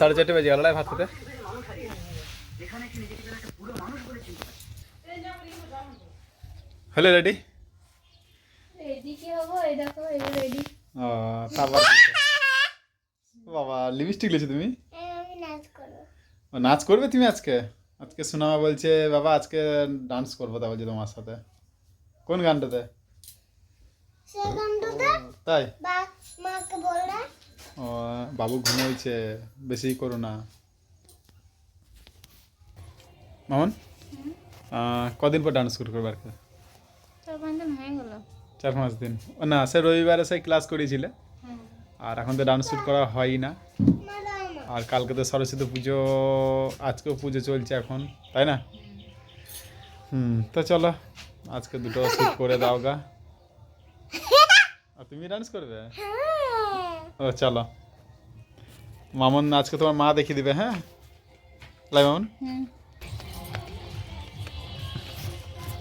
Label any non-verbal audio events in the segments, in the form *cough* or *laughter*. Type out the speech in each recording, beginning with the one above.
সাড়ে চারটে বেজে গেল ভাত খেতে। হলো রেডি? বাবা লিপস্টিক লিয়েছো তুমি? নাচ ও নাচ করবে তুমি আজকে? আজকে সুনামা বলছে বাবা আজকে ডান্স করব তা বলছে তোমার সাথে। কোন গানটাতে? তাই? মাকে বললে ও বাবু ঘুমোইছে বেশি করো না। মামন? কদিন পর ডান্স শুরু করবে আর চার পাঁচ দিন হয়ে না সে রবিবারে সেই ক্লাস করিয়েছিলে হ্যাঁ আর এখন তো ডান্স শুট করা হয়ই না। আর কালকে তো সরস্বতী পুজো আজকেও পুজো চলছে এখন তাই না? হুম তো চলো আজকে দুটো শুট করে দাও গা। আর তুমি ডান্স করবে? ও চলো। মামন আজকে তোমার মা দেখিয়ে দিবে হ্যাঁ? লাই মামন।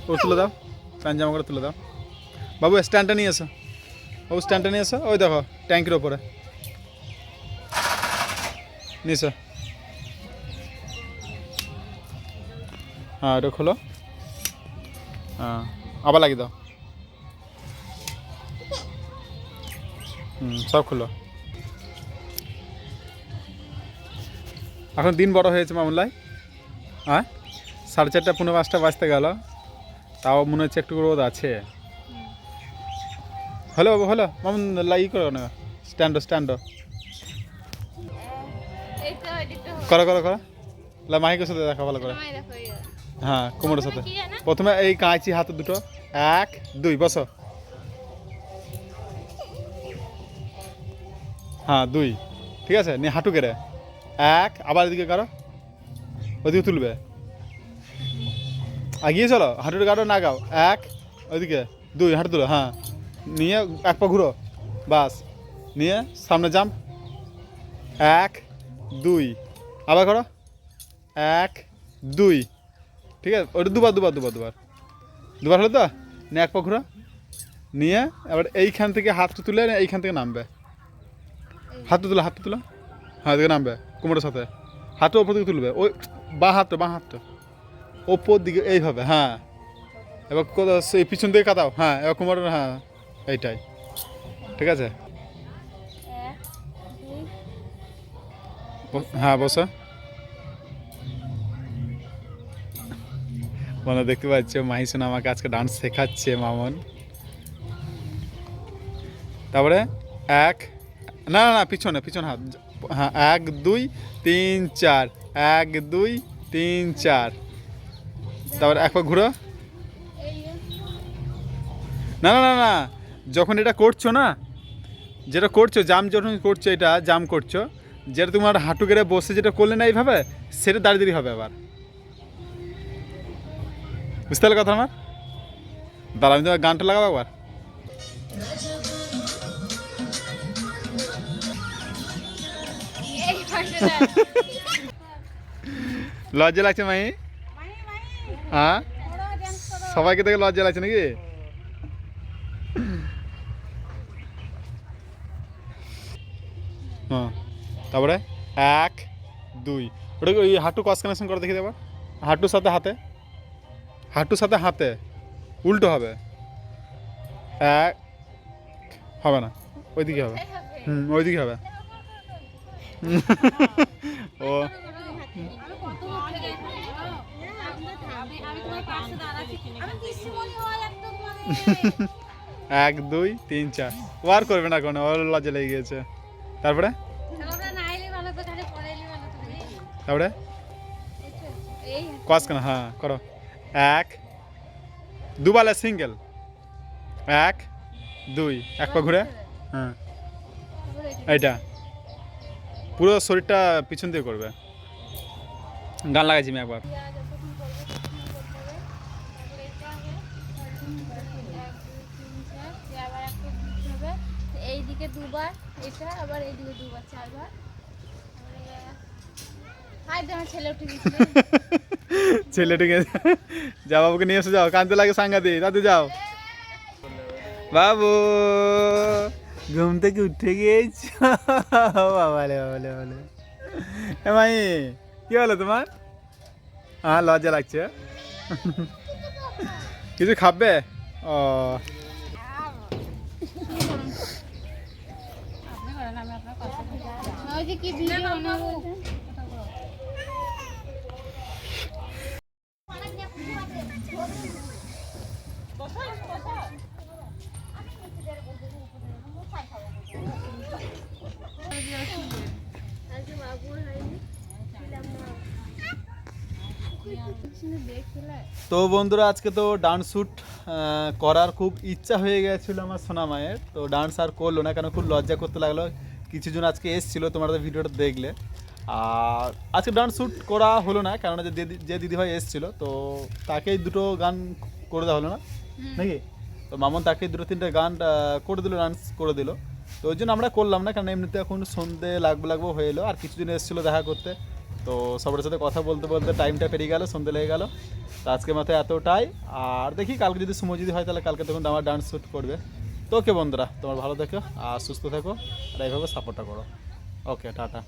ও তুলে দাও। প্যান্ট জামা করে তুলে দাও। বাবু স্ট্যান্ডটা নিয়ে এসো। ও স্ট্যান্ডটা নিয়ে এসো। ওই দেখো ট্যাঙ্কির ওপরে। নিয়ে হ্যাঁ এটা খোলো। হ্যাঁ আবার লাগিয়ে দাও। হুম সব খোলো। এখন দিন বড় হয়েছে মামুল্লাই হ্যাঁ? সাড়ে চারটা পনেরো পাঁচটা বাজতে গেল। তাও মনে হচ্ছে একটু রোদ আছে। হ্যালো বাবু হ্যালো মামুন লাই করো না। স্ট্যান্ড স্ট্যান্ড করো করো করো। লা মাইকের সাথে দেখা ভালো করে। হ্যাঁ কোমরের সাথে। প্রথমে এই কাঁচি হাতে দুটো। এক দুই বসো। হ্যাঁ দুই। ঠিক আছে? নিয়ে হাঁটু কেড়ে। এক, আবার এদিকে কারও? ওদিকে তুলবে। আগিয়ে চলো হাঁটুটা কাটো না গাও। এক, ওইদিকে। দুই, হাঁটু তুলো হ্যাঁ। নিয়ে এক পা ঘুরো। বাস। নিয়ে সামনে জাম্প। এক, দুই। আবার করো। এক, দুই। ঠিক আছে, ওটা দুবার দুবার দুবার দুবার। দুবার হলো তো? নিয়ে এক পা ঘুরো। নিয়ে এবার এইখান থেকে হাতটা তুলে এইখান থেকে নামবে। হাতটা তুলো হাতটা তুলো। হ্যাঁ এদিকে নামবে। কোমরের সাথে। হাতটা ওপর দিকে তুলবে। ওই বাঁ হাতটা বাঁ হাতটা। ওপর দিকে এইভাবে হ্যাঁ। এবার কোথাও সেই পিছন দিকে কাটাও হ্যাঁ এবার কোমরের হ্যাঁ এইটাই। ঠিক আছে? হ্যাঁ বসো। মানে দেখতে পাচ্ছ মাহিসোনা আমাকে আজকে ডান্স শেখাচ্ছে মামন। তারপরে এক না না না পিছনে পিছনে হাত হ্যাঁ এক, দুই, তিন, চার। এক, দুই, তিন, চার। তারপর একবার ঘুরো। না না না না। যখন এটা করছ না, যেটা করছ, জাম যখন করছ এটা, জাম করছ, যেটা তোমার হাঁটু গেড়ে বসে যেটা করলে না এইভাবে, সেটা দাঁড়িয়ে হবে আবার। বুঝতে পারলে কথা আমার? দাঁড়া আমি তোমার গানটা লাগাবো একবার। লজ্জা লাগছে মাই হ্যাঁ? সবাইকে দেখে লজ্জা লাগছে নাকি? হ্যাঁ তারপরে এক, দুই। ওটা কি ওই হাঁটু কস কানেকশন করে দেখি দেবার হাঁটুর সাথে হাতে? হাঁটুর সাথে হাতে? উল্টো হবে। এক, হবে না। ওইদিকে হবে। হুম, ওইদিকে হবে। *laughs* ও। গেছি *laughs* এক দুই তিন চার। ও আর করবে না কোনো ওর লজ্জা লেগে গিয়েছে তারপরে? তারপরে? কস কেন? হ্যাঁ করো। এক। দুবালে সিঙ্গেল। এক দুই। এক পা ঘুরে। হ্যাঁ। এইটা। পুরো শরীরটা পিছন দিয়ে করবে। গান লাগাইছি আমি একবার। দিয়া দিয়ে এইদিকে দুবার এটা আবার দুবার চারবার। ছেলেটিকে *laughs* যা বাবুকে নিয়ে এসে যাও কানতে লাগে সাংঘাতি তাতে যাও। বাবু। ঘুম থেকে উঠে গিয়েছ? বাবালে বাবালে বাবালে এ মাই, কি হলো তোমার? হ্যাঁ লজ্জা লাগছে। কিছু খাবে? ও। কি ভিডিও তো বন্ধুরা আজকে তো ডান্স শ্যুট করার খুব ইচ্ছা হয়ে গেছিল আমার সোনা মায়ের। তো ডান্স আর করল না কেন খুব লজ্জা করতে লাগল। কিছুজন আজকে এসছিল তোমরা তো ভিডিওটা দেখলে। আর আজকে ডান্স শ্যুট করা হলো না কেননা যে দিদি- যে দিদিভাই এসছিল তো তাকেই দুটো গান করে দেওয়া হলো না? নাকি? তো মামন তাকে দুটো তিনটে গান করে দিল ডান্স করে দিল। তো ওই জন্য আমরা করলাম না কারণ এমনিতে এখন সন্ধে লাগবো লাগবো হয়ে এলো। আর কিছুদিন এসেছিল দেখা করতে। তো সবার সাথে কথা বলতে বলতে টাইমটা পেরিয়ে গেল, সন্ধে লেগে গেল। তো আজকে মাথায় এতটাই। আর দেখি কালকে যদি সময় যদি হয়, তাহলে কালকে তখন আমার ডান্স শ্যুট করবে। তো ওকে বন্ধুরা, তোমার ভালো থেকো আর সুস্থ থেকো। আর এইভাবে সাপোর্টটা করো। Okay, tata.